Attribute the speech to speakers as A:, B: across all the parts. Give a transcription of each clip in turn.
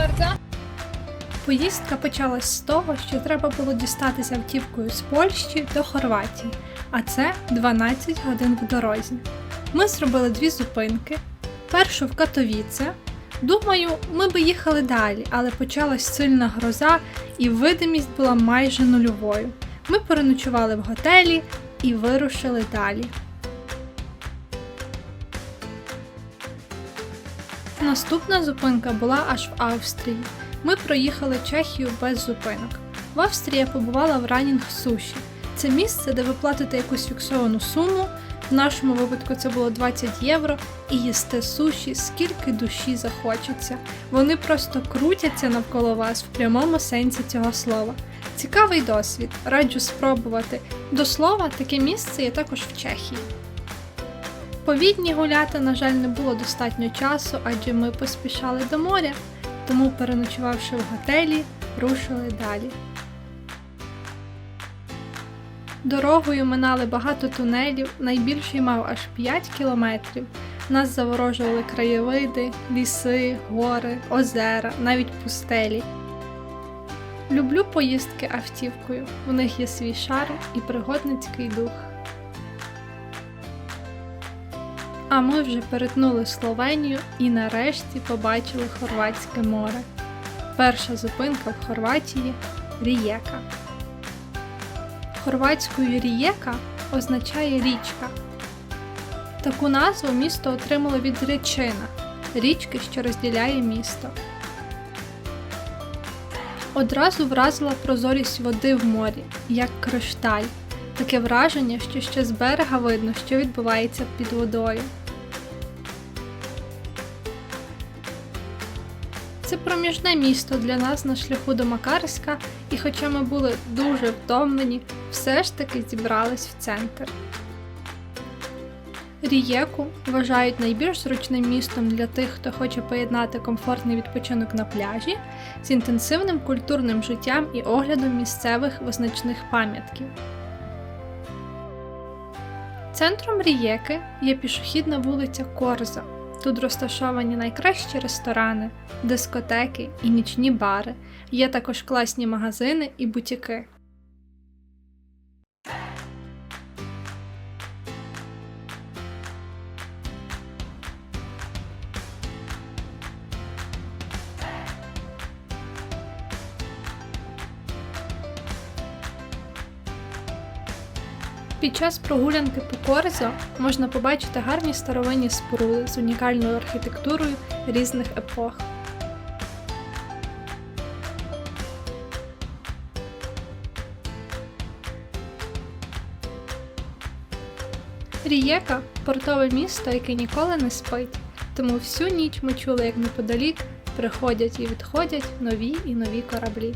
A: Bardzo.
B: Поїздка почалась з того, що треба було дістатися автівкою з Польщі до Хорватії, а це 12 годин в дорозі. Ми зробили дві зупинки. Першу в Катовіце. Думаю, ми би їхали далі, але почалась сильна гроза і видимість була майже нульовою. Ми переночували в готелі і вирушили далі. Наступна зупинка була аж в Австрії. Ми проїхали Чехію без зупинок. В Австрії я побувала в Ранінг Суші. Це місце, де ви платите якусь фіксовану суму. В нашому випадку це було 20 євро, і їсте суші, скільки душі захочеться. Вони просто крутяться навколо вас в прямому сенсі цього слова. Цікавий досвід, раджу спробувати. До слова, таке місце є також в Чехії. По Відні гуляти, на жаль, не було достатньо часу, адже ми поспішали до моря, тому, переночувавши в готелі, рушили далі. Дорогою минали багато тунелів, найбільший мав аж 5 кілометрів. Нас заворожували краєвиди, ліси, гори, озера, навіть пустелі. Люблю поїздки автівкою, у них є свій шарм і пригодницький дух. А ми вже перетнули Словенію і нарешті побачили Хорватське море. Перша зупинка в Хорватії Рієка. Хорватською Рієка означає річка. Таку назву місто отримало від речина річки, що розділяє місто. Одразу вразила прозорість води в морі, як кришталь. Таке враження, що ще з берега видно, що відбувається під водою. Проміжне місто для нас на шляху до Макарська, і хоча ми були дуже втомлені, все ж таки зібрались в центр. Рієку вважають найбільш зручним містом для тих, хто хоче поєднати комфортний відпочинок на пляжі з інтенсивним культурним життям і оглядом місцевих визначних пам'ятків. Центром Рієки є пішохідна вулиця Корза. Тут розташовані найкращі ресторани, дискотеки і нічні бари. Є також класні магазини і бутіки. Під час прогулянки по Корзо можна побачити гарні старовинні споруди з унікальною архітектурою різних епох. Рієка портове місто, яке ніколи не спить, тому всю ніч ми чули, як неподалік приходять і відходять нові і нові кораблі.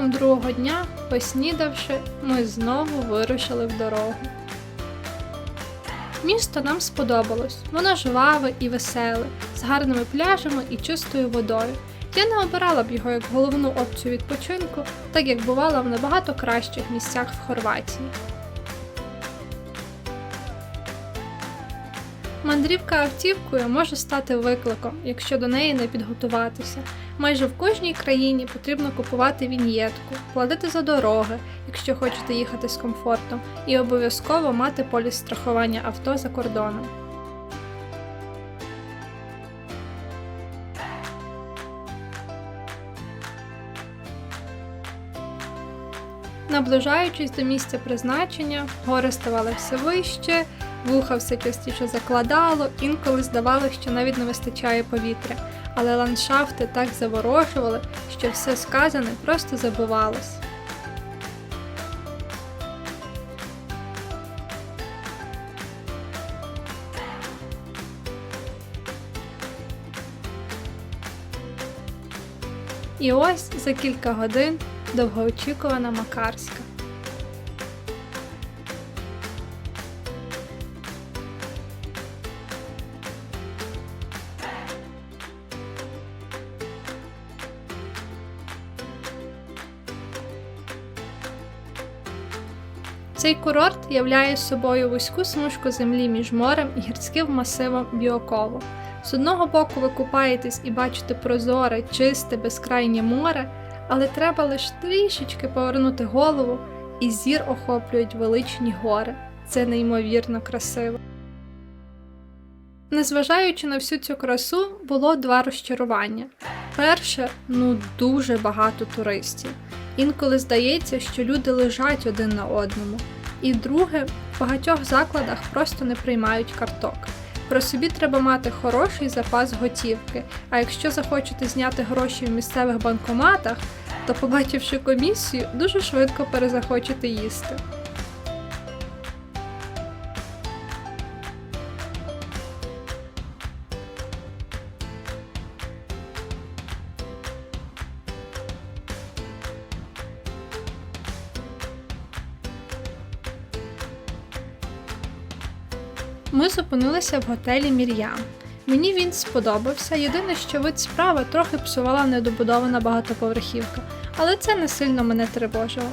B: Ранком другого дня, поснідавши, ми знову вирушили в дорогу. Місто нам сподобалось, воно жваве і веселе, з гарними пляжами і чистою водою. Я не обирала б його як головну опцію відпочинку, так як бувала в набагато кращих місцях в Хорватії. Мандрівка автівкою може стати викликом, якщо до неї не підготуватися. Майже в кожній країні потрібно купувати віньєтку, платити за дороги, якщо хочете їхати з комфортом, і обов'язково мати поліс страхування авто за кордоном. Наближаючись до місця призначення, гори ставали все вище, вуха все частіше закладало, інколи здавалося, що навіть не вистачає повітря, але ландшафти так заворожували, що все сказане просто забувалось. І ось за кілька годин довгоочікувана Макарська. Цей курорт являє собою вузьку смужку землі між морем і гірським масивом Біоково. З одного боку ви купаєтесь і бачите прозоре, чисте, безкрайнє море, але треба лише трішечки повернути голову, і зір охоплюють величні гори. Це неймовірно красиво. Незважаючи на всю цю красу, було два розчарування. Перше, ну дуже багато туристів. Інколи здається, що люди лежать один на одному. І друге, в багатьох закладах просто не приймають карток. Про собі треба мати хороший запас готівки. А якщо захочете зняти гроші в місцевих банкоматах, то, побачивши комісію, дуже швидко перезахочете їсти. Ми зупинилися в готелі Мір'ям. Мені він сподобався. Єдине, що вид справи трохи псувала недобудована багатоповерхівка, але це не сильно мене тривожило.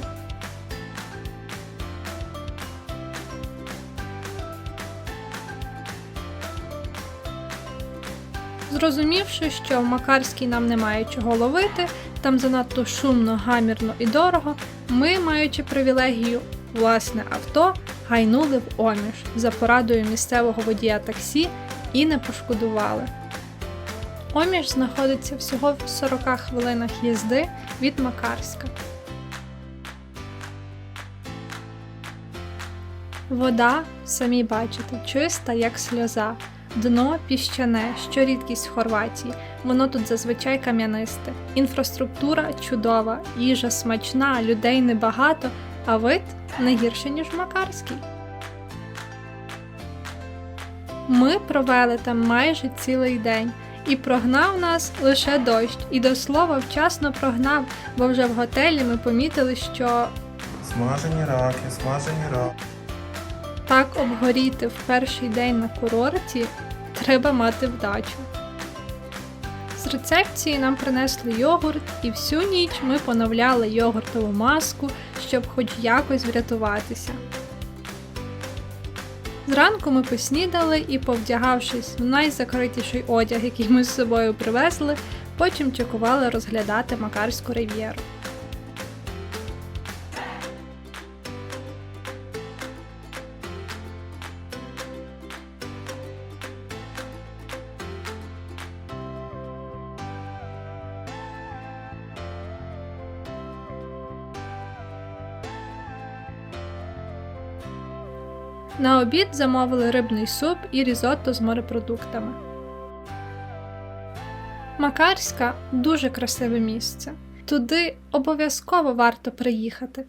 B: Зрозумівши, що в Макарській нам немає чого ловити, там занадто шумно, гамірно і дорого, ми, маючи привілегію власне авто, гайнули в оміж за порадою місцевого водія таксі і не пошкодували. Оміж знаходиться всього в 40 хвилинах їзди від Макарська. Вода, самі бачите, чиста, як сльоза, дно піщане, що рідкість в Хорватії. Воно тут зазвичай кам'янисте. Інфраструктура чудова, їжа смачна, людей небагато, а вид не гірше, ніж в Макарській. Ми провели там майже цілий день, і прогнав нас лише дощ. І до слова вчасно прогнав, бо вже в готелі ми помітили, що
A: Смажені раки, смажені раки.
B: так обгоріти в перший день на курорті треба мати вдачу. З рецепції нам принесли йогурт, і всю ніч ми поновляли йогуртову маску, щоб хоч якось врятуватися. Зранку ми поснідали і, повдягавшись в найзакритіший одяг, який ми з собою привезли, потім чекували розглядати Макарську рив'єру. На обід замовили рибний суп і різотто з морепродуктами. Макарська дуже красиве місце. Туди обов'язково варто приїхати.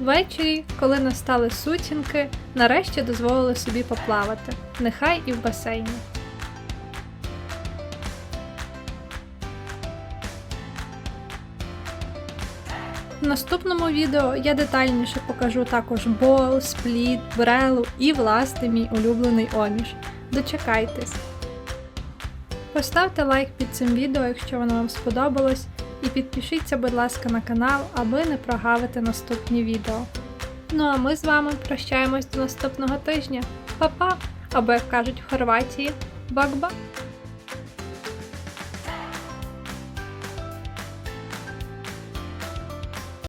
B: Ввечері, коли настали сутінки, нарешті дозволили собі поплавати, нехай і в басейні. В наступному відео я детальніше покажу також бол, спліт, брелу і власне мій улюблений оміж. Дочекайтесь! Поставте лайк під цим відео, якщо воно вам сподобалось, і підпишіться, будь ласка, на канал, аби не прогавити наступні відео. Ну а ми з вами прощаємось до наступного тижня. Па-па! Або як кажуть в Хорватії, бак-бак!